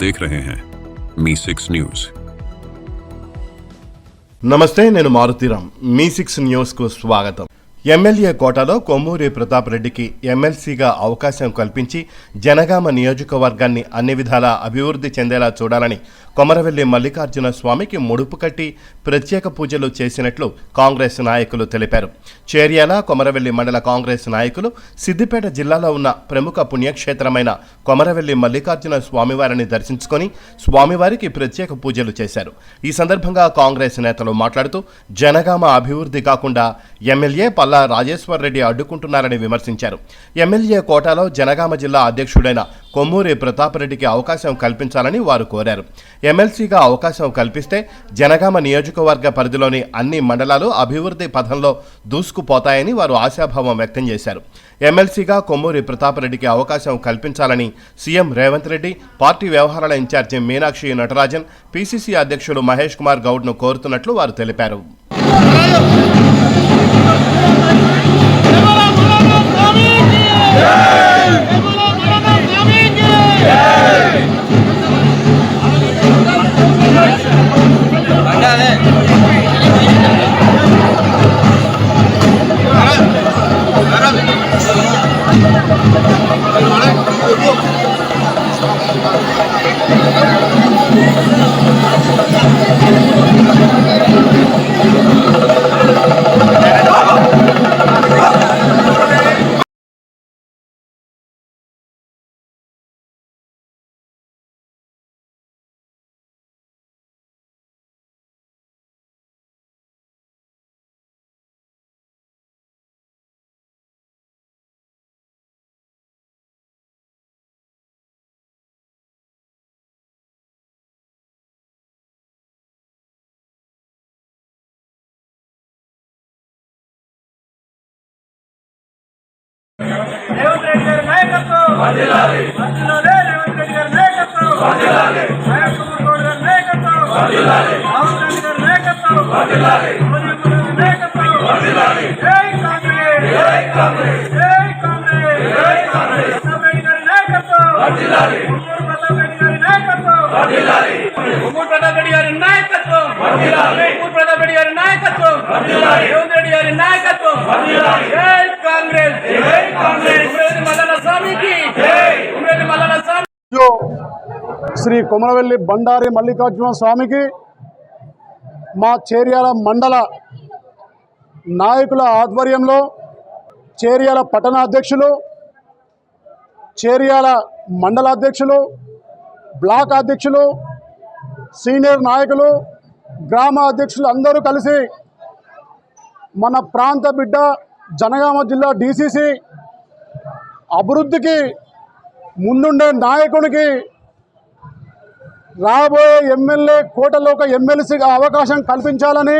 देख रहे हैं मी सिक्स न्यूज నమస్తే నేను మారుతీరామ్ మీ సిక్స్ న్యూస్కు స్వాగతం ఎమ్మెల్యే కోటాలో కొమ్మూరి ప్రతాప్ రెడ్డికి ఎమ్మెల్సీగా అవకాశం కల్పించి జనగామ నియోజకవర్గాన్ని అన్ని విధాలా అభివృద్ధి చెందేలా చూడాలని కొమరవెల్లి మల్లికార్జున స్వామికి ముడుపు కట్టి ప్రత్యేక పూజలు చేసినట్లు కాంగ్రెస్ నాయకులు తెలిపారు. చేర్యాల కొమరవెల్లి మండల కాంగ్రెస్ నాయకులు సిద్దిపేట జిల్లాలో ఉన్న ప్రముఖ పుణ్యక్షేత్రమైన కొమరవెల్లి మల్లికార్జున స్వామివారిని దర్శించుకొని స్వామివారికి ప్రత్యేక పూజలు చేశారు. ఈ సందర్భంగా కాంగ్రెస్ నేతలు మాట్లాడుతూ జనగామ అభివృద్ధి కాకుండా ఎమ్మెల్యే పల్ల రాజేశ్వర్ రెడ్డి అడ్డుకుంటున్నారని విమర్శించారు. ఎమ్మెల్యే కోటాలో జనగామ జిల్లా అధ్యక్షుడైన కొమ్మూరి ప్రతాపరెడ్డికి అవకాశం కల్పించాలని వారు కోరారు. ఎమ్మెల్సీగా అవకాశం కల్పిస్తే జనగామ నియోజకవర్గ పరిధిలోని అన్ని మండలాలు అభివృద్ధి పథంలో దూసుకుపోతాయని వారు ఆశాభావం వ్యక్తం చేశారు. ఎమ్మెల్సీగా కొమ్మూరి ప్రతాపరెడ్డికి అవకాశం కల్పించాలని సీఎం రేవంత్ రెడ్డి పార్టీ వ్యవహారాల in charge Meenakshi Natarajan PCC అధ్యక్షుడు మహేష్ కుమార్ గౌడ్ను కోరుతున్నట్లు వారు తెలిపారు. రేవంత్ నాయకత్వం వర్ధిల్లాలి రేవంత్ రెడ్డి గారి నాయకత్వం. వర్ధిల్లాలి కుమార్ గౌడ్ గారి నాయకత్వం. వర్ధిల్లాలి రాహుల్ గాంధీ గారి నాయకత్వం. వర్ధిల్లాలి మోదీ గారి నాయకత్వం. వర్ధిల్లాలి జై కాంగ్రెస్. జై కాంగ్రెస్. జై కాంగ్రెస్. జై కాంగ్రెస్. ప్రతాప్ రెడ్డి గారి నాయకత్వం. వర్ధిల్లాలి ప్రతాప్ రెడ్డి గారి నాయకత్వం. వర్ధిల్లాలి ప్రతాప్ రెడ్డి గారి నాయకత్వం. ప్రతాప్ రెడ్డి గారి నాయకత్వం. రేవంత్ రెడ్డి గారి నాయకత్వం. జై కాంగ్రెస్. జై కాంగ్రెస్. ఉమ్రెడ్డి మల్లన్న స్వామికి. జై. ఉమ్రెడ్డి మల్లన్న స్వామి. శ్రీ కొమరవెల్లి బండారి మల్లికార్జున స్వామికి మా చేర్యాల మండల నాయకుల ఆధ్వర్యంలో చేర్యాల పట్టణ అధ్యక్షులు చేర్యాల మండల అధ్యక్షులు బ్లాక్ అధ్యక్షులు సీనియర్ నాయకులు గ్రామ అధ్యక్షులు అందరూ కలిసి మన ప్రాంత బిడ్డ జనగామ జిల్లా డీసీసీ అభివృద్ధికి ముందుండే నాయకునికి రాబోయే ఎమ్మెల్యే కోటలో ఒక ఎమ్మెల్సీగా అవకాశం కల్పించాలని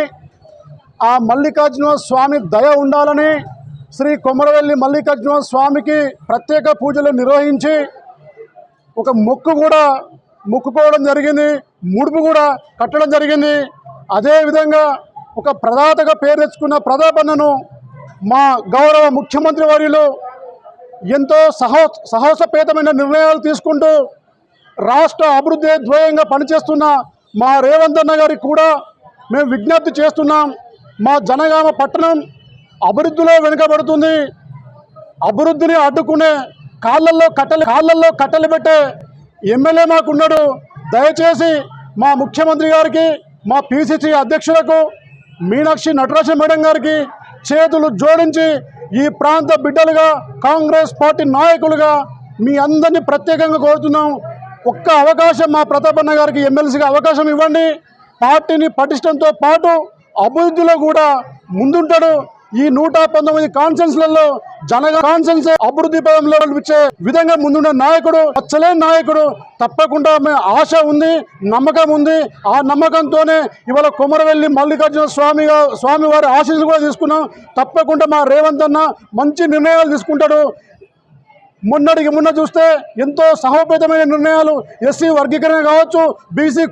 ఆ మల్లికార్జున స్వామి దయ ఉండాలని శ్రీ కొమరవెల్లి మల్లికార్జున స్వామికి ప్రత్యేక పూజలు నిర్వహించి ఒక మొక్కు కూడా మొక్కుకోవడం జరిగింది ముడుపు కూడా కట్టడం జరిగింది. అదేవిధంగా ఒక ప్రదాతగా పేరు తెచ్చుకున్న ప్రతాపన్నను మా గౌరవ ముఖ్యమంత్రి వర్యులు ఎంతో సహో సాహసపేతమైన నిర్ణయాలు తీసుకుంటూ రాష్ట్ర అభివృద్ధి ధ్యేయంగా పనిచేస్తున్న మా రేవంత్ అన్న గారికి కూడా మేము విజ్ఞప్తి చేస్తున్నాం. మా జనగామ పట్టణం అభివృద్ధిలో వెనుకబడుతుంది. అభివృద్ధిని అడ్డుకునే కాళ్ళల్లో కట్టెలు కాళ్ళల్లో కట్టెలు పెట్టే ఎమ్మెల్యే మాకున్నాడు. దయచేసి మా ముఖ్యమంత్రి గారికి మా పిసిసి అధ్యక్షులకు మీనాక్షి నటరాజ మేడం గారికి చేతులు జోడించి ఈ ప్రాంత బిడ్డలుగా కాంగ్రెస్ పార్టీ నాయకులుగా మీ అందరినీ ప్రత్యేకంగా కోరుతున్నాం. ఒక్క అవకాశం మా ప్రతాపన్న గారికి ఎమ్మెల్సీగా అవకాశం ఇవ్వండి. పార్టీని పటిష్టంతో పాటు అభివృద్ధిలో కూడా ముందుంటాడు. ఈ నూట పంతొమ్మిది కాన్సెన్స్లలో జనగ కాన్సెన్స్ అభివృద్ధి పదంలో ఇచ్చే విధంగా ముందున్న నాయకుడు వచ్చలేని నాయకుడు తప్పకుండా ఆశ ఉంది నమ్మకం ఉంది. ఆ నమ్మకంతోనే ఇవాళ కుమరవెల్లి మల్లికార్జున స్వామి స్వామి వారి ఆశీస్సులు కూడా తీసుకున్నాం. తప్పకుండా మా రేవంత్ అన్న మంచి నిర్ణయాలు తీసుకుంటాడు. మొన్నటికి మొన్న చూస్తే ఎంతో సహోపేతమైన నిర్ణయాలు ఎస్సీ వర్గీకరణ కావచ్చు బీసీ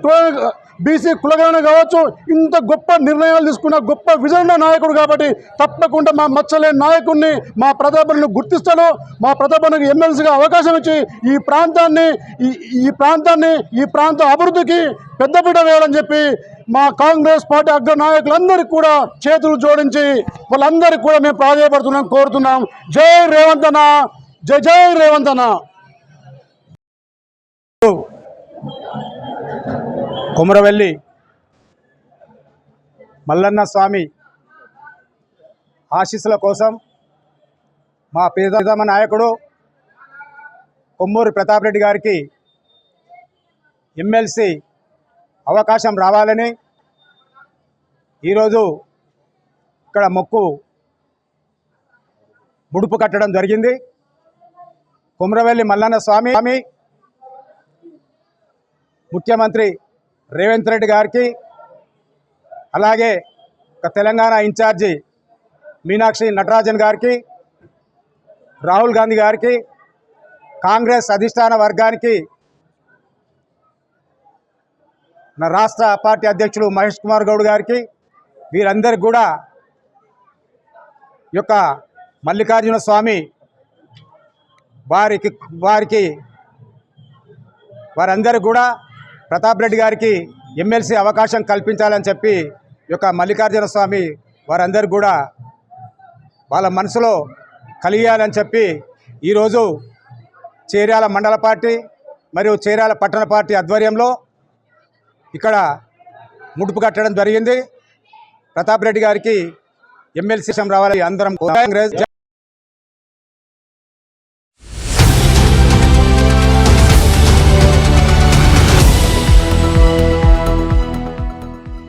బీసీ కులగణన కావచ్చు ఇంత గొప్ప నిర్ణయాలు తీసుకున్న గొప్ప విజయన నాయకుడు కాబట్టి తప్పకుండా మా మచ్చలేని నాయకుడిని మా ప్రతాపను గుర్తిస్తాను మా ప్రతాపనకు ఎమ్మెల్సీగా అవకాశం ఇచ్చి ఈ ప్రాంతాన్ని ఈ ఈ ప్రాంతాన్ని ఈ ప్రాంత అభివృద్ధికి పెద్దపీట వేయాలని చెప్పి మా కాంగ్రెస్ పార్టీ అగ్ర నాయకులందరికీ కూడా చేతులు జోడించి వాళ్ళందరికీ కూడా మేము ప్రాధాయపడుతున్నాం కోరుతున్నాం. జై రేవంత్ అన్న జై జై రేవంత్ అన్న. కుమరవెల్లి మల్లన్న స్వామి ఆశీస్సుల కోసం మా పేదమ నాయకుడు కొమ్మూరు ప్రతాప్ రెడ్డి గారికి ఎమ్మెల్సీ అవకాశం రావాలని ఈరోజు ఇక్కడ మొక్కు ముడుపు కట్టడం జరిగింది. కుమ్రవెల్లి మల్లన్న స్వామి స్వామి ముఖ్యమంత్రి రేవంత్ రెడ్డి గారికి అలాగే ఒక తెలంగాణ ఇన్ఛార్జి మీనాక్షి నటరాజన్ గారికి రాహుల్ గాంధీ గారికి కాంగ్రెస్ అధిష్టాన వర్గానికి నా రాష్ట్ర పార్టీ అధ్యక్షుడు మహేష్ కుమార్ గౌడ్ గారికి వీరందరికీ కూడా యొక్క మల్లికార్జున స్వామి వారికి వారికి వారందరూ కూడా ప్రతాప్ రెడ్డి గారికి ఎమ్మెల్సీ అవకాశం కల్పించాలని చెప్పి ఈ యొక్క మల్లికార్జున స్వామి వారందరూ కూడా వాళ్ళ మనసులో కలిగాలని చెప్పి ఈరోజు చేర్యాల మండల పార్టీ మరియు చేర్యాల పట్టణ పార్టీ ఆధ్వర్యంలో ఇక్కడ ముడుపు కట్టడం జరిగింది. ప్రతాప్ రెడ్డి గారికి ఎమ్మెల్సీ రావాలి. అందరం కాంగ్రెస్